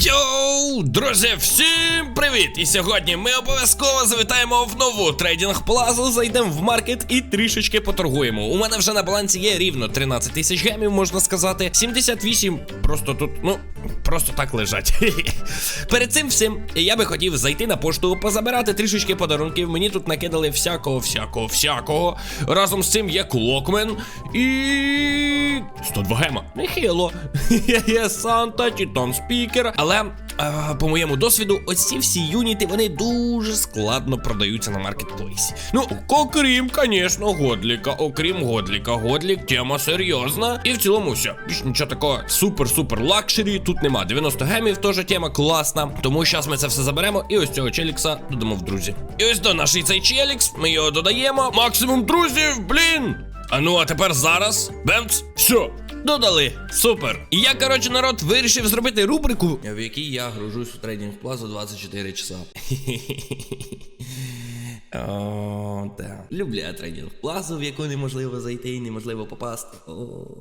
Йоу, друзі, всім привіт! І сьогодні ми обов'язково завітаємо в нову трейдинг плазу, зайдемо в маркет і трішечки поторгуємо. У мене вже на балансі є рівно 13 тисяч гемів, можна сказати. 78 просто тут, ну, просто так лежать. Перед цим всім я би хотів зайти на пошту, позабирати трішечки подарунків. Мені тут накидали всякого, всякого, всякого. Разом з цим є клокмен і. 102 гема. Нехило. Є Санта, Титан Спікер. Але е, по моєму досвіду, ось ці всі юніти вони дуже складно продаються на маркетплейсі. Ну, окрім, звісно, Годліка, окрім Годліка. Годлік тема серйозна. І в цілому все. Більш нічого такого супер-супер лакшері тут нема. 90 гемів теж тема класна. Тому зараз ми це все заберемо. І ось цього челікса додамо в друзі. І ось до наший цей челікс. Ми його додаємо. Максимум друзів, блін. А ну, а тепер зараз. Бемц, все. Додали, супер. І я, коротше, народ вирішив зробити рубрику, в якій я гружусь у трейдинг плазу 24 часа. О, да. Люблю я трейдинг плазу, в яку неможливо зайти і неможливо попасти. О,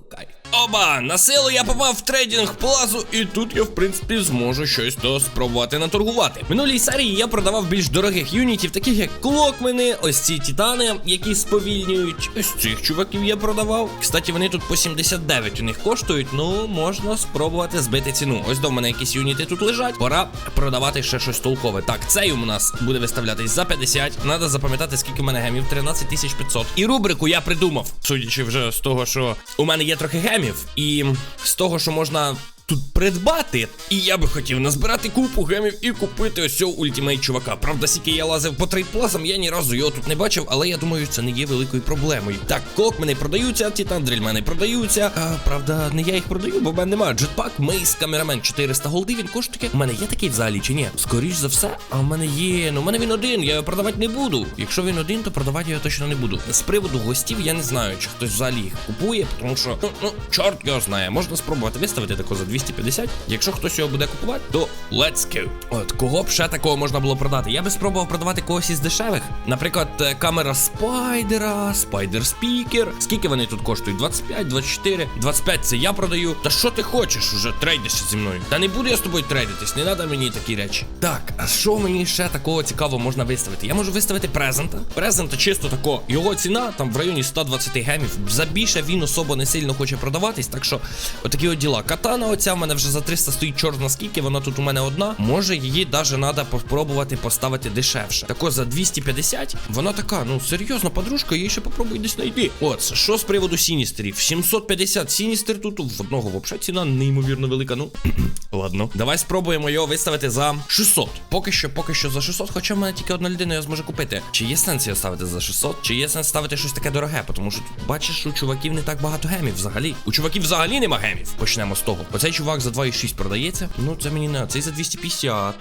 кайф. Оба! На силу я попав в трейдинг плазу, і тут я, в принципі, зможу щось то спробувати наторгувати. Минулій серії я продавав більш дорогих юнітів, таких як клокмени, ось ці титани, які сповільнюють. Ось цих чуваків я продавав. Кстати, вони тут по 79 у них коштують, ну можна спробувати збити ціну. Ось до мене якісь юніти тут лежать. Пора продавати ще щось толкове. Так, цей у нас буде виставлятись за 50. Надо запам'ятати, скільки в мене гемів. 13500. І рубрику я придумав, судячи вже з того, що у мене є трохи гемів, і з того, що можна. Тут придбати, і я би хотів назбирати купу гемів і купити ось цього ультимейт чувака. Правда, скільки я лазив по трейдплазам, я ні разу його тут не бачив, але я думаю, це не є великою проблемою. Так, кок мене продаються, титан дрельмени продаються. А, правда, не я їх продаю, бо в мене немає. Джетпак, мейс, камерамен 400 голди. Він коштує. У мене є такий взагалі чи ні? Скоріш за все, а в мене є. Ну, у мене він один, я його продавати не буду. Якщо він один, то продавати його точно не буду. З приводу гостів я не знаю, чи хтось взагалі їх купує, тому що ну, ну чорт його знає. Можна спробувати виставити тако за 250. Якщо хтось його буде купувати, то let's go. От кого б ще такого можна було продати? Я би спробував продавати когось із дешевих. Наприклад, е, камера спайдера, спайдер спікер. Скільки вони тут коштують? 25, 24, 25 це я продаю. Та що ти хочеш уже трейдишся зі мною? Та не буду я з тобою трейдитись, не треба мені такі речі. Так, а що мені ще такого цікавого можна виставити? Я можу виставити презента. Презента чисто тако. Його ціна там в районі 120 гемів. За більше він особо не сильно хоче продаватись. Так що, отакі от діла. Катана оця в мене вже за 300 стоїть чорна скільки, вона тут у мене одна. Може її даже треба попробувати поставити дешевше. Тако за 250. Вона така, ну серйозно, подружка, її ще попробуй десь знайти. От, що з приводу Сіністерів? 750 Сіністер тут в одного взагалі ціна неймовірно велика. Ну, ладно. Давай спробуємо його виставити за 600. Поки що, поки що за 600, хоча в мене тільки одна людина його зможе купити. Чи є сенс його ставити за 600? Чи є сенс ставити щось таке дороге? Тому що бачиш, у чуваків не так багато гемів взагалі. У чуваків взагалі нема гемів. Почнемо з того. Оцей чувак за 2,6 продається. Ну, це мені не, цей за 250.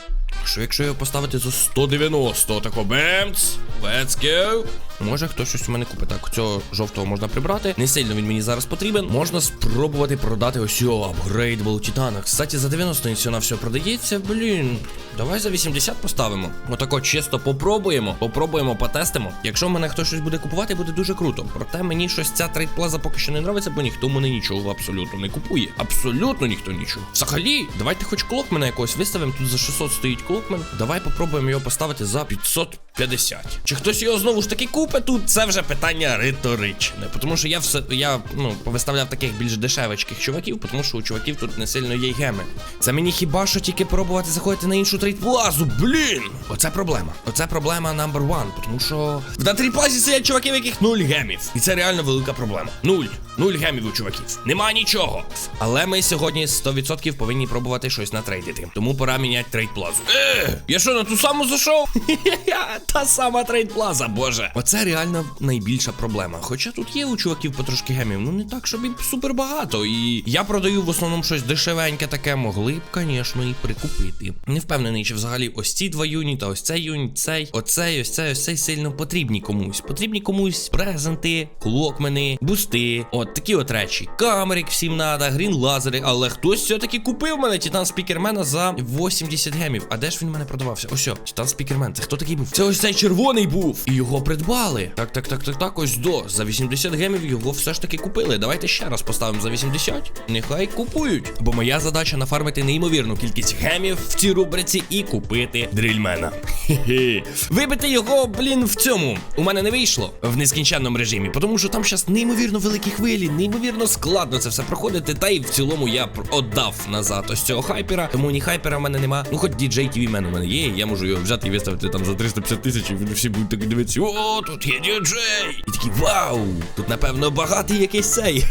Що якщо його поставити за 190, тако бемц, let's go. Може хтось щось у мене купить. Так, цього жовтого можна прибрати. Не сильно він мені зараз потрібен. Можна спробувати продати ось цього апгрейдбл Титана. Кстати, за 90 ціна все продається. Блін. Давай за 80 поставимо. Отако чисто попробуємо. Попробуємо, потестимо. Якщо мене хтось щось буде купувати, буде дуже круто. Проте мені щось ця трейдплаза поки що не нравиться, бо ніхто мене нічого абсолютно не купує. Абсолютно ніхто нічого. Взагалі, давайте хоч клокмена якогось виставимо. Тут за 600 стоїть клокмен. Давай попробуємо його поставити за 550. Чи хтось його знову ж таки купить тут? Це вже питання риторичне. Тому що я все я ну повиставляв таких більш дешевичких чуваків, тому що у чуваків тут не сильно є геми. Це мені хіба що тільки пробувати заходити на іншу трейдплазу. Блін! Оце проблема. Оце проблема number one. Тому що на трейдплазі сидять чуваки, в яких нуль гемів. І це реально велика проблема. Нуль. Нуль гемів у чуваків. Нема нічого. Але ми сьогодні 100% повинні пробувати щось натрейдити. Тому пора міняти трейдплазу. Е, я що на ту саму зайшов? Та сама трейдплаза, боже. Оце реально найбільша проблема. Хоча тут є у чуваків потрошки гемів, ну не так, щоб і супер багато. І я продаю в основному щось дешевеньке таке, могли б, звісно, і прикупити. Не впевнений, чи взагалі ось ці два юніта, ось цей юніт, цей, оцей, ось цей, ось цей сильно потрібні комусь. Потрібні комусь презенти, клокмени, бусти. От такі от речі. Камерик всім надо, грін лазери, але хтось все-таки купив мене Титан Спікермена за 80 гемів. А де ж він мене продавався? Ось, о, Титан Спікермен. Це хто такий був? Це ось цей червоний був. І його придбали. Продали. Так, так, так, так, так, ось до. За 80 гемів його все ж таки купили. Давайте ще раз поставимо за 80. Нехай купують. Бо моя задача нафармити неймовірну кількість гемів в цій рубриці і купити дрільмена. Хе-хе. Вибити його, блін, в цьому. У мене не вийшло в нескінченному режимі, тому що там зараз неймовірно великі хвилі, неймовірно складно це все проходити. Та й в цілому я отдав назад ось цього хайпера. Тому ні хайпера в мене нема. Ну, хоч DJ TV мен у мене є. Я можу його взяти і виставити там за 350 тисяч, і всі будуть такі дивитися. О, тут є діджей! І такі вау! Тут, напевно, багатий якийсь цей.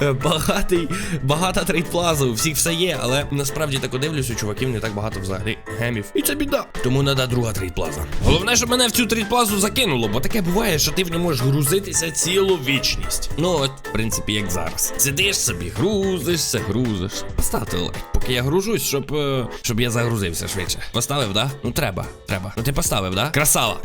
багатий, багата трейдплаза, у всіх все є, але насправді так дивлюсь, у чуваків не так багато взагалі гемів. І це біда. Тому треба друга трейдплаза. Головне, щоб мене в цю трейдплазу закинуло, бо таке буває, що ти в ньому можеш грузитися цілу вічність. Ну, от, в принципі, як зараз. Сидиш собі, грузишся, грузишся. Поставте лайк, поки я гружусь, щоб, е, щоб я загрузився швидше. Поставив, да? Ну треба, треба. Ну ти поставив, да? Красава.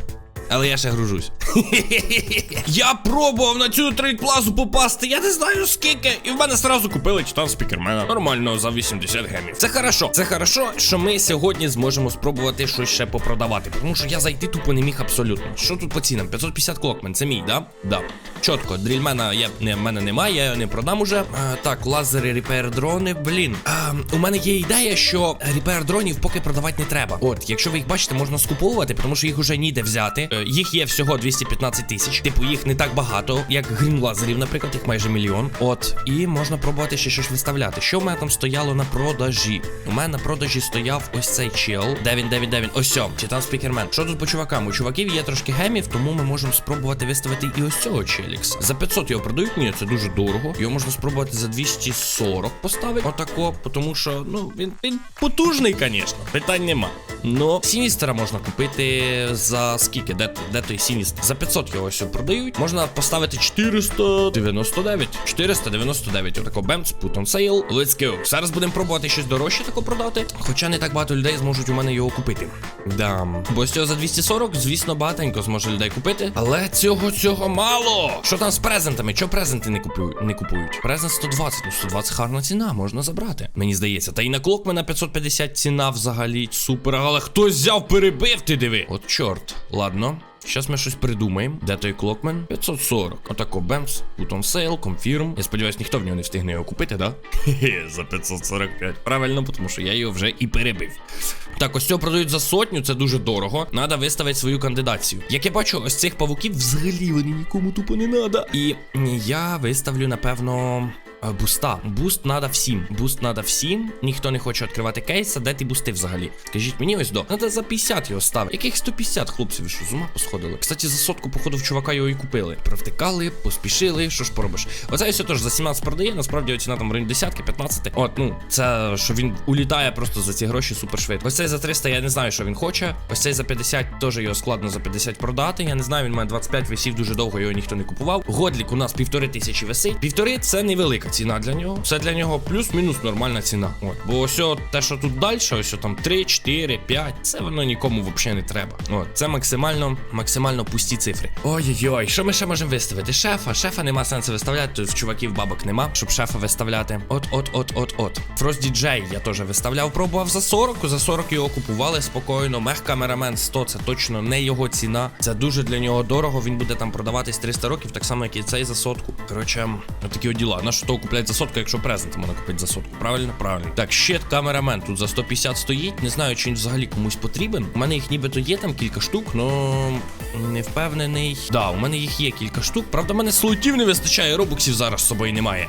Але я ще гружусь. я пробував на цю трейдплазу попасти, я не знаю скільки. І в мене сразу купили титан спікермена. Нормально за 80 гемів. Це хорошо. Це хорошо, що ми сьогодні зможемо спробувати щось ще попродавати. Тому що я зайти тупо не міг абсолютно. Що тут по цінам? 550 клокмен, це мій, да? Да. Чітко, дрільмена я не, в мене немає, я його не продам уже. А, так, лазери, репер дрони. Блін. А, у мене є ідея, що репер дронів поки продавати не треба. От, якщо ви їх бачите, можна скуповувати, тому що їх уже ніде взяти. Їх є всього 215 тисяч. Типу, їх не так багато, як грім лазерів, наприклад, їх майже мільйон. От, і можна пробувати ще щось виставляти. Що в мене там стояло на продажі? У мене на продажі стояв ось цей чел. Де він, де він, де він? Ось сьо, Титан Спікермен. Що тут по чувакам? У чуваків є трошки гемів, тому ми можемо спробувати виставити і ось цього челікса. За 500 його продають, ні, це дуже дорого. Його можна спробувати за 240 поставити. Отако, тому що, ну, він, він потужний, звісно. Питань нема. Ну, Сіністера можна купити за скільки? Де, де той Сіністер? За 500 його ось продають. Можна поставити 499. 499. Отако бемц, put on sale. Let's go. Зараз будемо пробувати щось дорожче тако продати. Хоча не так багато людей зможуть у мене його купити. Да. Бо з цього за 240, звісно, багатенько зможе людей купити. Але цього цього мало. Що там з презентами? Чого презенти не купують? Не купують? Презент 120. Ну 120 гарна ціна, можна забрати. Мені здається. Та і на клок на 550 ціна взагалі супер. Але хтось взяв, перебив, ти диви. От чорт. Ладно. Щас ми щось придумаємо. Де той клокмен? 540. Отако бемс. Put on sale, confirm. Я сподіваюсь, ніхто в нього не встигне його купити, да? Хе-хе, за 545. Правильно, тому що я його вже і перебив. Так, ось цього продають за сотню, це дуже дорого. Надо виставити свою кандидацію. Як я бачу, ось цих павуків взагалі вони нікому тупо не надо. І я виставлю, напевно. Е, Буста. Буст надо всім. Буст надо всім. Ніхто не хоче відкривати кейс, а де ти бусти взагалі? Скажіть мені ось до. Надо за 50 його ставити. Яких 150 хлопців, що з ума посходили? Кстати, за сотку, походу, в чувака його і купили. Провтикали, поспішили, що ж поробиш. Оце все теж за 17 продає, насправді ціна там в районі десятки, 15. От, ну, це що він улітає просто за ці гроші супер швидко. Ось цей за 300, я не знаю, що він хоче. Ось цей за 50 теж його складно за 50 продати. Я не знаю, він має 25 висів дуже довго, його ніхто не купував. Годлік у нас півтори тисячі висить. Півтори це невелика ціна для нього. Це для нього плюс-мінус нормальна ціна. От. Бо ось те, що тут далі, ось там 3, 4, 5, це воно нікому взагалі не треба. От, це максимально, максимально пусті цифри. Ой-ой-ой, що ми ще можемо виставити? Шефа, шефа нема сенсу виставляти, тут в чуваків бабок нема, щоб шефа виставляти. От, от, от, от, от. Frost DJ я теж виставляв, пробував за 40, за 40 його купували спокійно. Мех камерамен 100, це точно не його ціна. Це дуже для нього дорого. Він буде там продаватись 300 років, так само, як і цей за сотку. Коротше, отакі от діла. На що того купляють за сотку, якщо презент можна купити за сотку. Правильно? Правильно. Так, щит камерамен тут за 150 стоїть. Не знаю, чи він взагалі комусь потрібен. У мене їх нібито є там кілька штук, но не впевнений. Да, у мене їх є кілька штук. Правда, в мене слотів не вистачає, робоксів зараз з собою немає.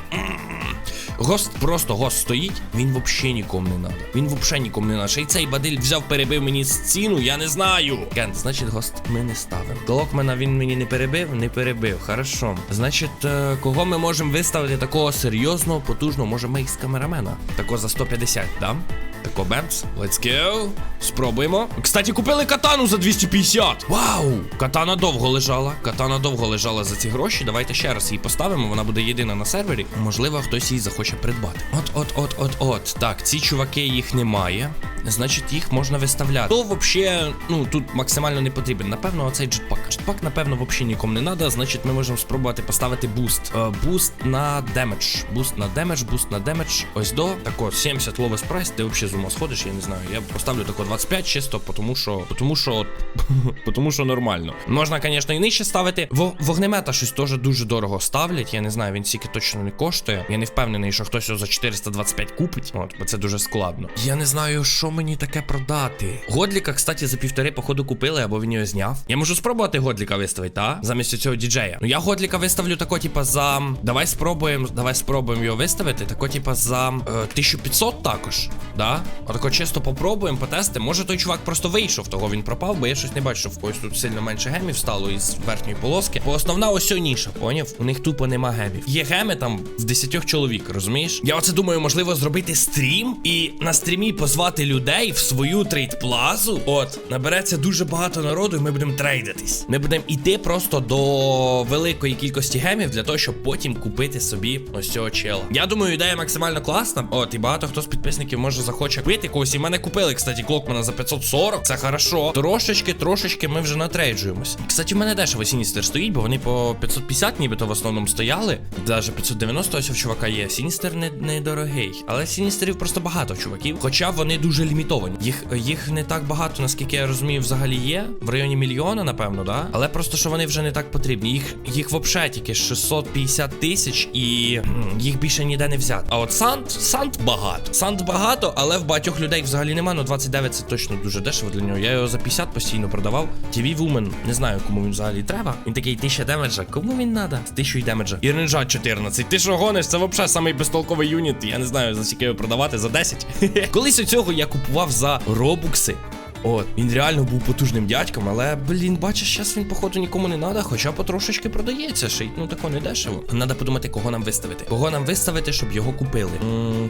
Гост просто гост стоїть, він взагалі нікому не надо. Він взагалі нікому не надо. Ще й цей бадиль взяв, перебив мені ціну, я не знаю. Кент, значить, гост ми не ставимо. Глокмена він мені не перебив, не перебив. Хорошо. Значить, е, кого ми можемо виставити такого серйозного, потужного, може із камерамена. Такого за 150, да? Тако бемс. Let's go. Спробуємо. Кстати, купили катану за 250. Вау! Катана довго лежала. Катана довго лежала за ці гроші. Давайте ще раз її поставимо. Вона буде єдина на сервері. Можливо, хтось її захоче придбати. От, от, от, от, от. Так, ці чуваки їх немає. значить їх можна виставляти. То взагалі, ну тут максимально не потрібен. Напевно, оцей джетпак. Джетпак, напевно, взагалі нікому не треба. Значить, ми можемо спробувати поставити буст. Е, буст на демедж. Буст на демедж, буст на демедж. Ось до тако 70 ловес прайс. Ти взагалі з ума сходиш, я не знаю. Я поставлю тако 25 чисто, тому що. Тому що. тому що нормально. Можна, звісно, і нижче ставити. Во- вогнемета щось теж дуже дорого ставлять. Я не знаю, він стільки точно не коштує. Я не впевнений, що хтось його за 425 купить. От, бо це дуже складно. Я не знаю, що мені таке продати. Годліка, кстати, за півтори, походу, купили, або він його зняв. Я можу спробувати Годліка виставити, та? Замість цього діджея. Ну я Годліка виставлю тако, типа, за. Давай спробуємо, давай спробуємо його виставити. Тако, типа, за е, 1500 також. Да? Отако чисто попробуємо, потестимо. Може той чувак просто вийшов, того він пропав, бо я щось не бачу, в когось тут сильно менше гемів стало із верхньої полоски. Бо основна ось ніша, поняв? У них тупо нема гемів. Є геми там в 10 чоловік, розумієш? Я оце думаю, можливо, зробити стрім і на стрімі позвати людей в свою трейд-плазу. От, набереться дуже багато народу, і ми будемо трейдитись. Ми будемо йти просто до великої кількості гемів для того, щоб потім купити собі ось цього чела. Я думаю, ідея максимально класна. От, і багато хто з підписників може захоче купити когось. І мене купили, кстати, клокмана за 540. Це хорошо. Трошечки, трошечки ми вже натрейджуємось. Кстати, у мене дешево Сіністер стоїть, бо вони по 550 нібито в основному стояли. Даже 590 ось у чувака є. Сіністер не, не дорогий. Але Сіністерів просто багато чуваків. Хоча вони дуже лімітовані. Їх, їх не так багато, наскільки я розумію, взагалі є. В районі мільйона, напевно, да? Але просто що вони вже не так потрібні. Їх, їх взагалі тільки 650 тисяч і їх більше ніде не взяти. А от Санд, Санд багато. Санд багато, але в багатьох людей взагалі нема. Ну 29 це точно дуже дешево для нього. Я його за 50 постійно продавав. TV Woman, не знаю, кому він взагалі треба. Він такий 1000 демеджа. Кому він надо? З 1000 демеджа. І ренджа 14. Ти що гониш? Це взагалі самий безтолковий юніт. Я не знаю, за скільки його продавати, за 10. Колись у цього я купував за робукси. От, він реально був потужним дядьком, але, блін, бачиш, зараз він, походу, нікому не треба, хоча потрошечки продається, ще й ну тако не дешево. Надо подумати, кого нам виставити. Кого нам виставити, щоб його купили.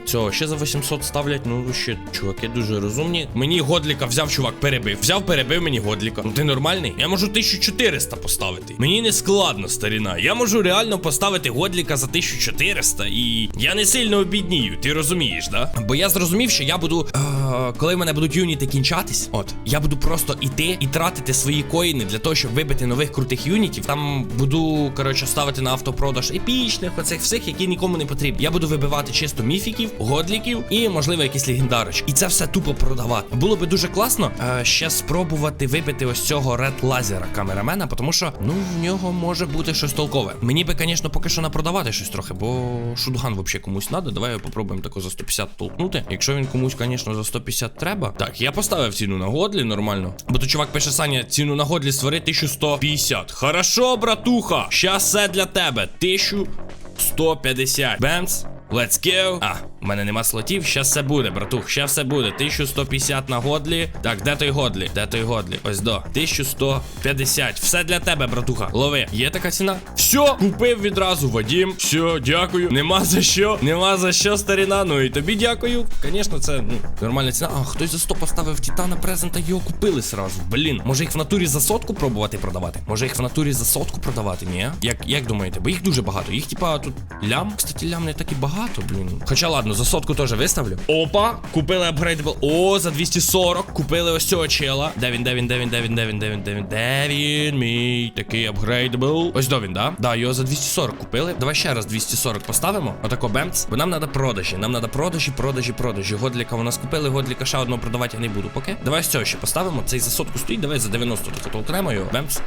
Цього ще за 800 ставлять. Ну ще чуваки дуже розумні. Мені годліка взяв, чувак, перебив. Взяв, перебив мені годліка. Ну ти нормальний? Я можу 1400 поставити. Мені не складно, старіна. Я можу реально поставити годліка за 1400 і я не сильно обіднію, ти розумієш, да? Бо я зрозумів, що я буду, е, коли в мене будуть юніти кінчатись, от я буду просто іти і тратити свої коїни для того, щоб вибити нових крутих юнітів. Там буду коротше ставити на автопродаж епічних, оцих всіх, які нікому не потрібні. Я буду вибивати чисто міфіків, годліків і, можливо, якісь легендарочки. І це все тупо продавати. Було би дуже класно е, ще спробувати вибити ось цього ред лазера камерамена, тому що ну в нього може бути щось толкове. Мені би, звісно, поки що напродавати щось трохи, бо шутган взагалі комусь треба. Давай попробуємо тако за 150 толкнути. Якщо він комусь, звісно, за 150 треба. Так, я поставив ціну на годлі нормально. Бо то чувак пише Саня, ціну на годлі створи 1150. Хорошо, братуха. Щас все для тебе. 1150. Бемс. Let's go. А, у мене нема слотів. Щас все буде, братух. Щас все буде. 1150 на годлі. Так, де той годлі? Де той годлі? Ось до. 1150. Все для тебе, братуха. Лови. Є така ціна? Все, купив відразу, Вадім. Все, дякую. Нема за що. Нема за що, старіна. Ну і тобі дякую. Звісно, це ну, нормальна ціна. А, хтось за 100 поставив Титана презента, його купили сразу. Блін. Може їх в натурі за сотку пробувати продавати? Може їх в натурі за сотку продавати? Ні? Як, як думаєте? Бо їх дуже багато. Їх, типа, тут лям. Кстати, лям не так і багато, блін. Хоча ладно, за сотку теж виставлю. Опа, купили апгрейдабл. О, за 240 купили ось цього чела. Де він, де він, де він, де він, де він, де він, де він, де він, мій такий апгрейдабл. Ось до він, да? Да, його за 240 купили. Давай ще раз 240 поставимо. Отако бемц. Бо нам треба продажі. Нам треба продажі, продажі, продажі. Годліка у нас купили, годліка ще одного продавати я не буду, поки. Давай з цього ще поставимо. Цей за сотку стоїть, давай за 90 тако окремо його. Бемц.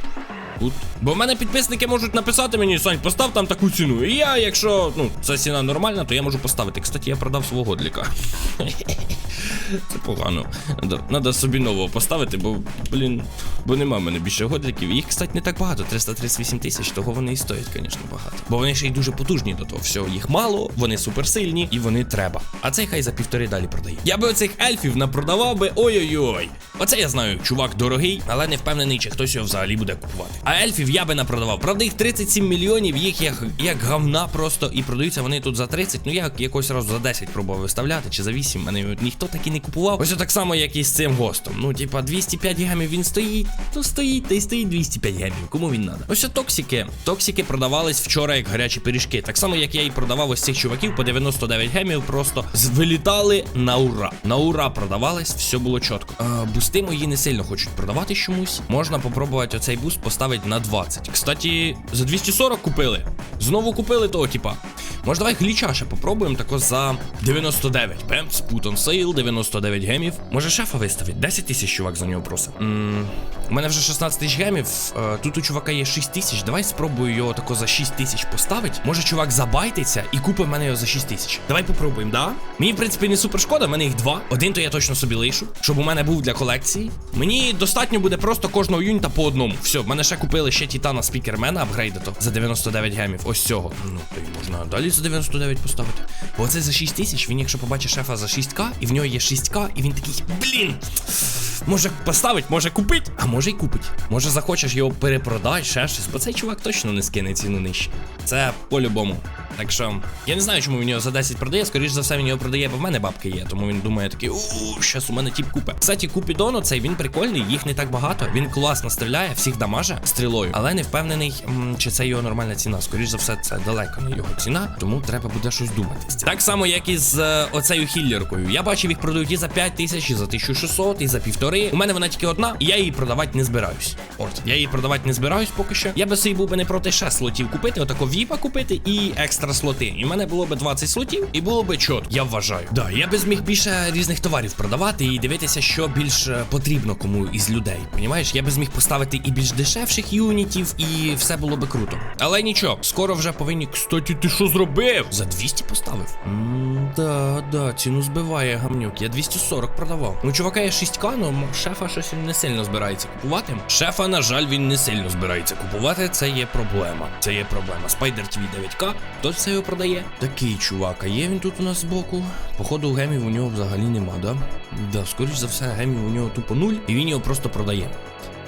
Тут. Бо в мене підписники можуть написати мені, Сань, постав там таку ціну. І я, якщо ну, ця ціна нормальна, то я можу поставити. Кстати, я продав свого годліка. Це погано. Надо собі нового поставити, бо, блін, бо нема в мене більше годліків. Їх, кстати, не так багато. 338 тисяч, того вони і стоять, звісно, багато. Бо вони ще й дуже потужні до того всього. Їх мало, вони суперсильні і вони треба. А цей хай за півтори далі продає. Я би оцих ельфів напродавав би ой-ой-ой. Оце я знаю, чувак дорогий, але не впевнений, чи хтось його взагалі буде купувати. А ельфів я би не продавав. Правда, їх 37 мільйонів, їх як, як говна просто, і продаються вони тут за 30. Ну я якось раз за 10 пробував виставляти, чи за 8. Мене ніхто так і не купував. Ось так само, як і з цим гостом. Ну, типа, 205 гемів він стоїть, то стоїть, та й стоїть 205 гемів. Кому він надо? Ось токсики. Токсики продавались вчора як гарячі пиріжки. Так само, як я і продавав ось цих чуваків по 99 гемів, просто вилітали на ура. На ура продавались, все було чітко. А, бусти мої не сильно хочуть продавати чомусь. Можна попробувати оцей буст поставити на 20. Кстати, за 240 купили. Знову купили того, типа. Може, давай гліча ще попробуємо тако за 99. Пем, спутон сейл, 99 гемів. Може, шефа виставить? 10 тисяч чувак за нього просить. У мене вже 16 тисяч гемів. е, Тут у чувака є 6 тисяч. Давай спробую його тако за 6 тисяч поставити. Може, чувак забайтиться і купить мене його за 6 тисяч. Давай попробуємо, да? Мені, в принципі, не супер шкода, в мене їх два. Один то я точно собі лишу, щоб у мене був для колекції. Мені достатньо буде просто кожного юніта по одному. Все, в мене ще купили ще Титана спікермена апгрейдето за 99 гемів. Ось цього. Ну, то й можна далі за 99 поставити. Бо оце за 6 тисяч, він якщо побачить шефа за 6к, і в нього є 6к, і він такий, блін. Може поставить, може купить, а може й купить. Може захочеш його перепродати, ще щось, бо цей чувак точно не скине ціну нижче. Це по-любому. Так що, я не знаю, чому він його за 10 продає. Скоріш за все, він його продає, бо в мене бабки є. Тому він думає такий, у щас у мене тіп купе. Кстати, Купідон цей він прикольний, їх не так багато. Він класно стріляє, всіх дамаже стрілою, але не впевнений, чи це його нормальна ціна. Скоріш за все, це далеко не його ціна, тому треба буде щось думати. Так само, як і з е, оцею хіллеркою. Я бачив, їх продають і за 5 тисяч, і за 1600, і за півтори. У мене вона тільки одна, і я її продавати не збираюсь. От, я її продавати не збираюсь поки що. Я би собі був би не проти ще слотів купити, отако віпа купити і екстра слоти. І в мене було би 20 слотів, і було би чот, я вважаю. Да, я би зміг більше різних товарів продавати і дивитися, що більш е, потрібно кому із людей. Понімаєш, я би зміг поставити і більш дешевших юнітів, і все було би круто. Але нічого, скоро вже повинні. Кстати, ти що зробив? За 200 поставив? М, Да, да, ціну збиває гамнюк. Я 240 продавав. Ну, чувака є 6к, ну шефа щось він не сильно збирається купувати. Шефа, на жаль, він не сильно збирається купувати. Це є проблема. Це є проблема. Spider TV 9К, хто це його продає? Такий чувак, а є він тут у нас збоку. Походу, гемів у нього взагалі нема, да? Да, скоріш за все, гемів у нього тупо нуль, і він його просто продає.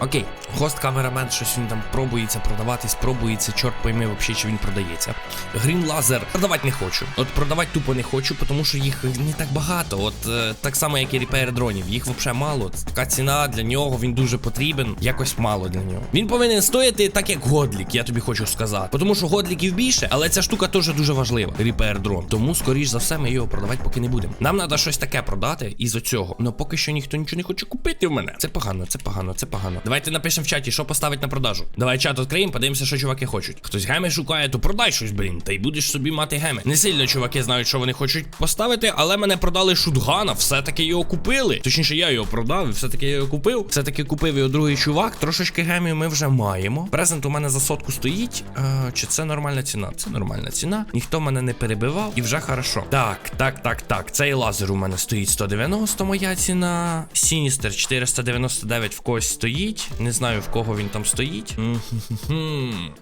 Окей, хост камерамен, щось він там пробується продаватись, пробується, чорт пойми взагалі, чи він продається. Грін лазер продавати не хочу. От продавати тупо не хочу, тому що їх не так багато. От е, так само, як і репейр дронів. Їх взагалі мало. Така ціна для нього, він дуже потрібен. Якось мало для нього. Він повинен стояти так, як годлік, я тобі хочу сказати. Тому що годліків більше, але ця штука теж дуже важлива. Репейр дрон. Тому, скоріш за все, ми його продавати поки не будемо. Нам треба щось таке продати із оцього. Ну поки що ніхто нічого не хоче купити в мене. Це погано, це погано, це погано. Давайте напишемо в чаті, що поставити на продажу. Давай чат відкриємо, подивимося, що чуваки хочуть. Хтось геми шукає, то продай щось, блін, та й будеш собі мати геми. Не сильно чуваки знають, що вони хочуть поставити, але мене продали шутгана, все-таки його купили. Точніше, я його продав, і все-таки я його купив. Все-таки купив його другий чувак. Трошечки гемів ми вже маємо. Презент у мене за сотку стоїть. Е, чи це нормальна ціна? Це нормальна ціна. Ніхто мене не перебивав і вже хорошо. Так, так, так, так. Цей лазер у мене стоїть 190, моя ціна. Сіністер 499 в когось стоїть. Не знаю в кого він там стоїть.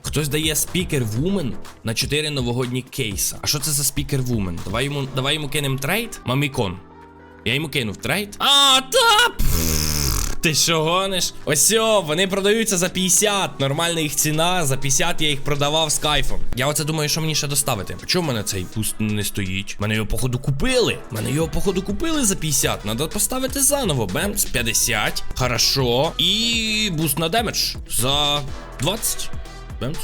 Хтось дає спікер Вумен на 4 новогодні кейса. А що це за спікер Вумен? Давай йому, давай йому кинемо трейд. Мамікон. Я йому кинув трейд. А, та! Ти що гониш? Ось вони продаються за 50. Нормальна їх ціна. За 50 я їх продавав з кайфом. Я оце думаю, що мені ще доставити. Чому в мене цей пуст не стоїть? Мене його, походу, купили. Мене його, походу, купили за 50. Надо поставити заново. Бемс, 50. Хорошо. І буст на демедж за 20. Бемс.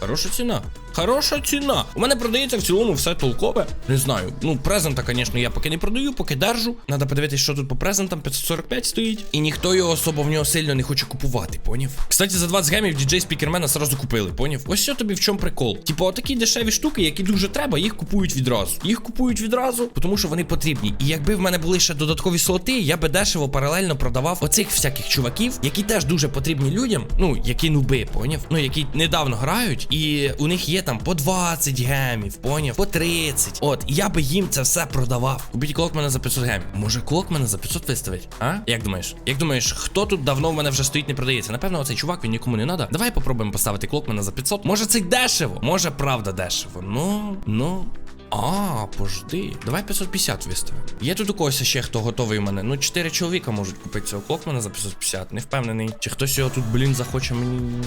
Хороша ціна. Хороша ціна. У мене продається в цілому все толкове. Не знаю. Ну, презента, звісно, я поки не продаю, поки держу. Надо подивитись, що тут по презентам. 545 стоїть. І ніхто його особо в нього сильно не хоче купувати, поняв? Кстати, за 20 гемів діджей спікермена сразу купили, поняв? Ось що тобі в чому прикол. Типу, отакі дешеві штуки, які дуже треба, їх купують відразу. Їх купують відразу, тому що вони потрібні. І якби в мене були ще додаткові слоти, я би дешево паралельно продавав оцих всяких чуваків, які теж дуже потрібні людям. Ну, які нуби, поняв? Ну, які недавно грають, і у них є там по 20 гемів, поняв? По 30. От, я би їм це все продавав. Купіть клок мене за 500 гемів. Може, клок мене за 500 виставить? А? Як думаєш? Як думаєш, хто тут давно в мене вже стоїть, не продається? Напевно, оцей чувак, він нікому не надо. Давай попробуємо поставити клок мене за 500. Може, це й дешево. Може, правда, дешево. Ну, ну. А, пожди. Давай 550 виставимо. Є тут у когось ще хто готовий у мене. Ну, 4 чоловіка можуть купити цього клокмана за 550. Не впевнений. Чи хтось його тут, блін, захоче мені.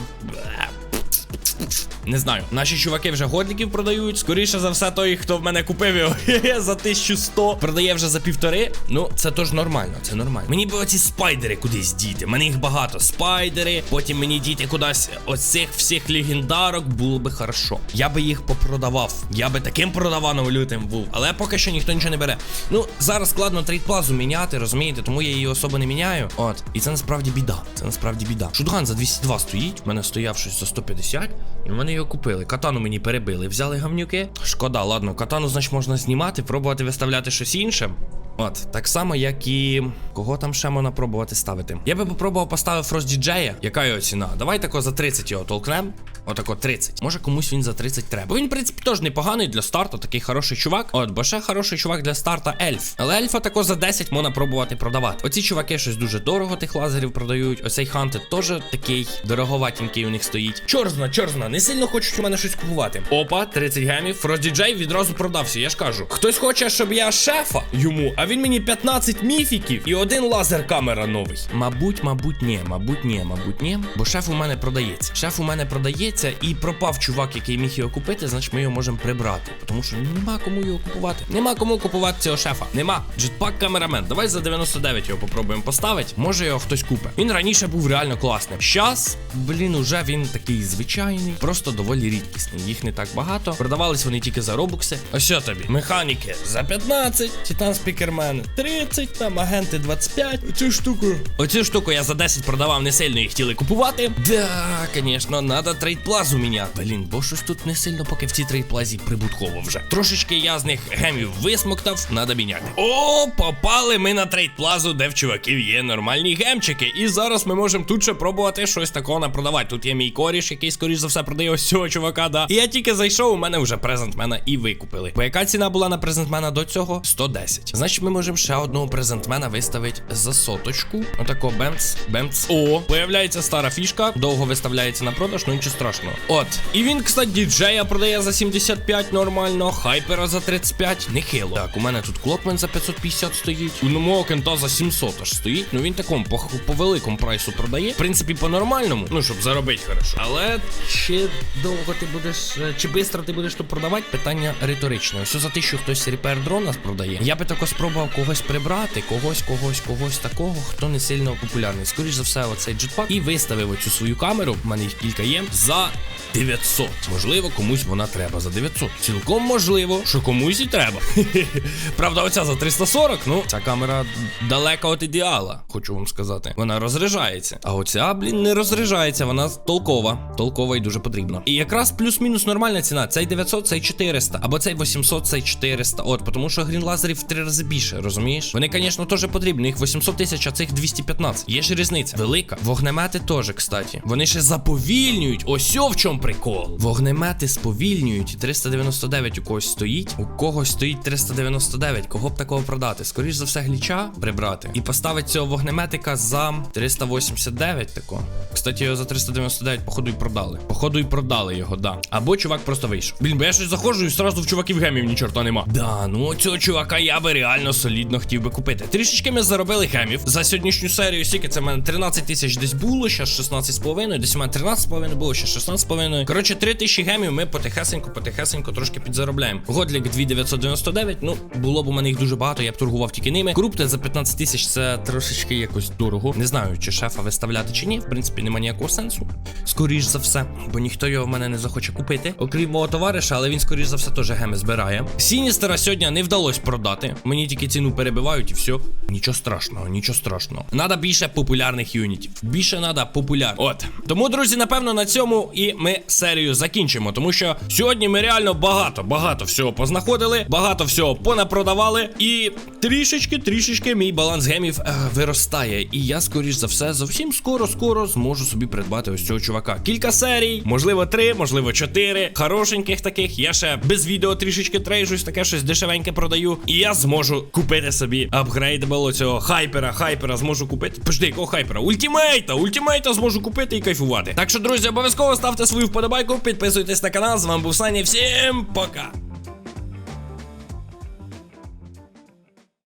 Не знаю. Наші чуваки вже годників продають. Скоріше за все, той, хто в мене купив його за 1100, продає вже за півтори. Ну, це теж нормально, це нормально. Мені би оці спайдери кудись діти. Мене їх багато. Спайдери. Потім мені діти кудись оцих всіх легендарок було би хорошо. Я би їх попродавав. Я би таким продаваном лютим був. Але поки що ніхто нічого не бере. Ну, зараз складно трейдплазу міняти, розумієте, тому я її особо не міняю. От. І це насправді біда. Це насправді біда. Шутган за 202 стоїть. В мене стояв щось за 150. І в мене його купили. Катану мені перебили. Взяли гамнюки. Шкода, ладно, катану, значить, можна знімати, пробувати виставляти щось інше. От, так само, як і. Кого там ще можна пробувати ставити? Я би попробував поставити Фрост Діджея. Яка його ціна? Давай тако за 30 його толкнем. Отако 30. Може комусь він за 30 треба. Бо він, в принципі, теж непоганий для старту, такий хороший чувак. От, бо ще хороший чувак для старта ельф. Але ельфа тако за 10 можна пробувати продавати. Оці чуваки щось дуже дорого тих лазерів продають. Оцей хантед теж такий дороговатенький у них стоїть. Чорзна, чорзна, не сильно хочуть у мене щось купувати. Опа, 30 гемів. Фрост Діджей відразу продався, я ж кажу. Хтось хоче, щоб я шефа йому, а він мені 15 міфіків і один лазер камера новий. Мабуть, мабуть, ні, мабуть, ні, мабуть, ні. Бо шеф у мене продається. Шеф у мене продається і пропав чувак, який міг його купити, значить ми його можемо прибрати. Тому що нема кому його купувати. Нема кому купувати цього шефа. Нема. Джетпак камерамен. Давай за 99 його попробуємо поставити. Може його хтось купить. Він раніше був реально класним. Щас, блін, уже він такий звичайний, просто доволі рідкісний. Їх не так багато. Продавались вони тільки за робукси. Ось що тобі? Механіки за 15, Титан Спікермен 30, там агенти 25. Оцю штуку. Оцю штуку я за 10 продавав, не сильно їх хотіли купувати. Да, звісно, надо трейдплазу міняти. Блін, бо щось тут не сильно, поки в цій трейдплазі прибутково вже. Трошечки я з них гемів висмоктав, надо міняти. О, попали ми на трейдплазу, де в чуваків є нормальні гемчики. І зараз ми можемо тут ще пробувати щось такого напродавати. Тут є мій коріш, який, скоріш за все, продає ось цього чувака, да. І я тільки зайшов, у мене вже презентмена і викупили. Бо яка ціна була на презентмена до цього? 110. Значить, ми можемо ще одного презентмена виставити за соточку. Отако бемц, бемц. О, появляється стара фішка, довго виставляється на продаж, ну нічого страшного. От. І він, кстати, діджея продає за 75 нормально, хайпера за 35. Нехило. Так, у мене тут клокмен за 550 стоїть. У мого кента за 700 аж стоїть. Ну він такому по, по великому прайсу продає. В принципі, по нормальному, ну щоб заробити хорошо. Але чи довго ти будеш, е, чи швидко ти будеш тут продавати? Питання риторичне. Ось за тисячу хтось репер дрон нас продає. Я би тако спробував когось прибрати, когось, когось, когось такого, хто не сильно популярний. Скоріш за все, оцей джетпак. І виставив оцю свою камеру. в мене їх кілька є. За 900. Можливо, комусь вона треба за 900. Цілком можливо, що комусь і треба. Правда, оця за 340, ну, ця камера далека від ідеала, хочу вам сказати. Вона розряджається. А оця, блін, не розряджається, вона толкова. Толкова і дуже потрібна. І якраз плюс-мінус нормальна ціна. Цей 900, цей 400. Або цей 800, цей 400. От, тому що грін лазерів в три рази більше, розумієш? Вони, звісно, теж потрібні. Їх 800 тисяч, а цих 215. Є ж різниця. Велика. Вогнемети теж, кстати. Вони ще заповільнюють. Ось в чому прикол. Вогнемети сповільнюють. 399 у когось стоїть. У когось стоїть 399. Кого б такого продати? Скоріш за все, гліча прибрати. І поставити цього вогнеметика за 389 тако. Кстати, його за 399, походу, і продали. Походу, і продали його, да. Або чувак просто вийшов. Блін, бо я щось заходжу і сразу в чуваків гемів ні чорта нема. Да, ну цього чувака я би реально солідно хотів би купити. Трішечки ми заробили гемів. За сьогоднішню серію скільки це в мене 13 тисяч десь було, ще 16,5. Десь у мене 13,5 було, ще 16,5. Коротше, 3 тисячі гемів ми потихесенько, потихесенько трошки підзаробляємо. Годлік 2999, ну було б у мене їх дуже багато, я б торгував тільки ними. Крупте за 15 тисяч це трошечки якось дорого. Не знаю, чи шефа виставляти чи ні. В принципі, нема ніякого сенсу. Скоріш за все, бо ніхто його в мене не захоче купити. Окрім мого товариша, але він скоріш за все теж геми збирає. Сіністера сьогодні не вдалося продати. Мені тільки ціну перебивають і все. Нічого страшного, нічого страшного. Надо більше популярних юнітів. Більше надо популярних. От. Тому, друзі, напевно, на цьому і ми серію закінчимо. Тому що сьогодні ми реально багато, багато всього познаходили, багато всього понапродавали. І трішечки, трішечки мій баланс гемів е, виростає. І я, скоріш за все, зовсім скоро-скоро зможу собі придбати ось цього чувака. Кілька серій, можливо, три, можливо, чотири. Хорошеньких таких. Я ще без відео трішечки трейжусь, таке щось дешевеньке продаю. І я зможу купити собі апгрейдабл цього хайпера. Хайпера зможу купити. Пожди, якого хайпера? Ультімейта! Ультімейта зможу купити і кайфувати. Так що, друзі, обов'язково ставте свою вподобайку, підписуйтесь на канал. З вами був Саня. Всім пока!